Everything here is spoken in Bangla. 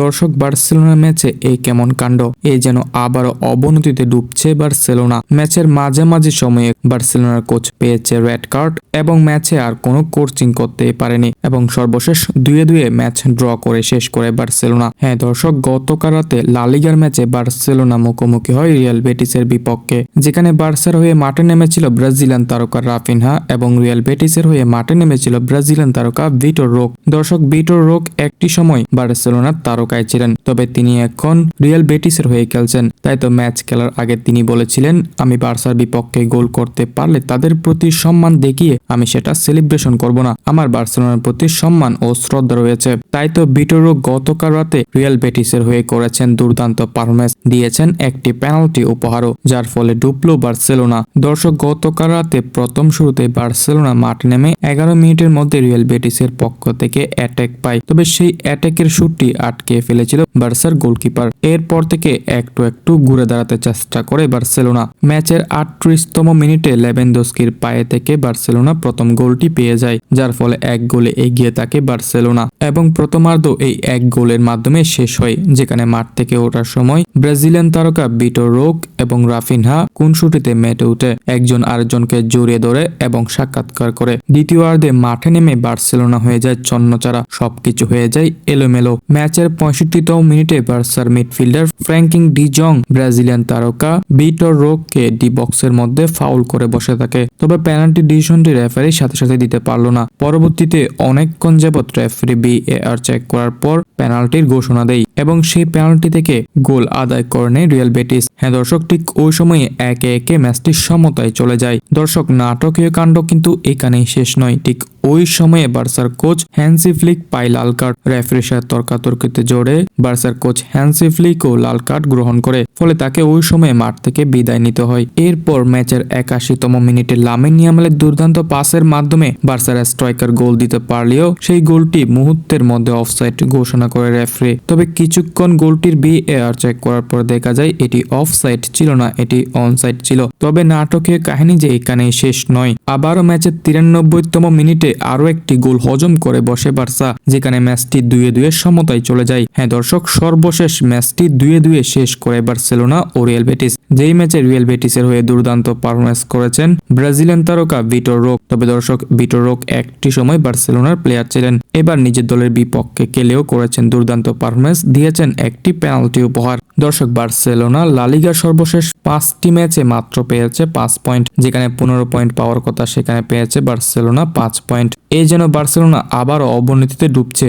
দর্শক বার্সেলোনা ম্যাচে এই কেমন কাণ্ড? এই যেন আবারও অবনতিতে ডুবছে বার্সেলোনা। ম্যাচের মাঝামাঝি সময়ে বার্সেলোনার কোচ পেয়েছে রেড কার্ড এবং ম্যাচে আর কোনো কোচিং করতে পারেনি এবং সর্বশেষ দুয়ে দুয়ে ম্যাচ ড্র করে শেষ করে বার্সেলোনা। হ্যাঁ দর্শক, গতকাল রাতে লালিগার ম্যাচে বার্সেলোনা মুখোমুখি হয় রিয়াল বেটিসের বিপক্ষে, যেখানে বার্সার হয়ে মাঠে নেমেছিল ব্রাজিলিয়ান তারকা রাফিনহা এবং রিয়াল বেটিসের হয়ে মাঠে নেমেছিল ব্রাজিলিয়ান তারকা ভিটোর রোক। দর্শক, ভিটোর রোক একটি সময় বার্সেলোনার তারকায় ছিলেন তবে তিনি এখন রিয়াল বেটিসের হয়ে খেলছেন। তাই তো ম্যাচ খেলার আগে তিনি বলেছিলেন, আমি বার্সার বিপক্ষে গোল করতে পারলে তাদের প্রতি সম্মান দেখিয়ে আমি সেটা সেলিব্রেশন করব না। আমার বার্সেলোনার প্রতি সম্মান ও শ্রদ্ধা রয়েছে। তাই তো ভিটোরো গতকাল রাতে রিয়াল বেটিসের হয়ে করেছেন দুর্দান্ত পারফরমেন্স দিয়েছেন একটি পেনাল্টি উপহারও, যার ফলে ডুবলো বার্সেলোনা। দর্শক, গতকাল রাতে প্রথম শুরুতে বার্সেলোনা মাঠ নেমে এগারো মিনিটের মধ্যে রিয়াল বেটিসের পক্ষ থেকে অ্যাটাক পায়, তবে সেই অ্যাটাকের শুটটি আটকে ফেলেছিল। বার্সার গোলকিপার। এরপর থেকে একটু একটু ঘুরে দাঁড়াতে চেষ্টা করে বার্সেলোনা। ম্যাচের আটত্রিশতম মিনিটে লেভেনদোস্কির পায়ে থেকে বার্সেলোনা প্রথম গোলটি পেয়ে যায়, যার ফলে এক গোলে এগিয়ে থাকে বার্সেলোনা। এবং প্রথমার্ধ এই এক গোলের মাধ্যমে শেষ হয়, যেখানে মাঠ থেকে ওঠার সময় ব্রাজিলিয়ান তারকা বিটো রোক এবং রাফিনহা কোন শুটিতে মেটে উঠে একজন আরেকজনকে জড়িয়ে ধরে এবং সাক্ষাৎকার করে। দ্বিতীয়ার্ধে মাঠে নেমে বার্সেলোনা হয়ে যায় চন্নচারা সবকিছু হয়ে যায় এলোমেলো। ম্যাচের পঁয়ষট্টিতম মিনিটে বার্সার midfielder Frenkie de Jong Brazilian তারকা বিটর রোককে ডি বক্সের মধ্যে ফাউল করে বসে থাকে। তবে পেনাল্টি ডিসিশনটি রেফারি সাথে সাথে দিতে পারল না। পরবর্তীতে অনেকক্ষণ যাবৎ referee V A R check করার পর পেনাল্টির ঘোষণা দেয়। এবং সেই পেনাল্টি থেকে গোল আদায় করে নেয় রিয়াল বেটিস হ্যাঁ দর্শক, ঠিক ওই সময়ে একে একে ম্যাচটি সমতায় চলে যায়। দর্শক, নাটকীয় কাণ্ড কিন্তু এখানেই শেষ নয়। ঠিক ওই সময়ে বার্সার কোচ হ্যান্সি ফ্লিক পায় লাল কার্ড। রেফারির সাথে তর্কাতর্কিতে জোরে বার্সার কোচ হ্যান্সি ফ্লিকও লাল কার্ড গ্রহণ করে, ফলে তাকে ওই সময়ে মাঠ থেকে বিদায় নিতে হয়। এরপর ম্যাচের একাশিতম মিনিটে লামিন ইয়ামালের দুর্দান্ত পাসের মাধ্যমে বার্সার স্ট্রাইকার গোল দিতে পারলেও সেই গোলটি মুহূর্তের মধ্যে অফসাইড ঘোষণা করে রেফারি। তবে কিছুক্ষণ গোলটির বি এআর চেক করার পর দেখা যায় এটি অফ অফসাইড ছিল না, এটি অন অনসাইড ছিল। তবে নাটকের কাহিনী যে এখানেই শেষ নয়। আবারও ম্যাচের তিরানব্বইতম মিনিটে আরও একটি গোল হজম করে বসে বার্সা, যেখানে ম্যাচটি দুয়ে দুয়ে সমতায় চলে যায়। হ্যাঁ দর্শক, সর্বশেষ ম্যাচটি দুয়ে দুয়ে শেষ করে বার্সেলোনা ও রিয়াল বেটিস। যেই ম্যাচে রিয়াল বেটিসের হয়ে দুর্দান্ত পারফরমেন্স করেছেন ব্রাজিলিয়ান তারকা ভিটোর রোক। তবে দর্শক, ভিটোর রোক একটি সময় বার্সেলোনার প্লেয়ার ছিলেন। এবার নিজের দলের বিপক্ষে খেলেও করেছেন দুর্দান্ত পারফরমেন্স দিয়েছেন একটি পেনাল্টি উপহার। দর্শক, বার্সেলোনা লালিগার সর্বশেষ পাঁচটি ম্যাচে মাত্র পেয়েছে পাঁচ পয়েন্ট, যেখানে পনেরো পয়েন্ট পাওয়ার কথা সেখানে পেয়েছে বার্সেলোনা পাঁচ পয়েন্ট। এই যেন বার্সেলোনা আবারও অবনতিতে ডুবছে।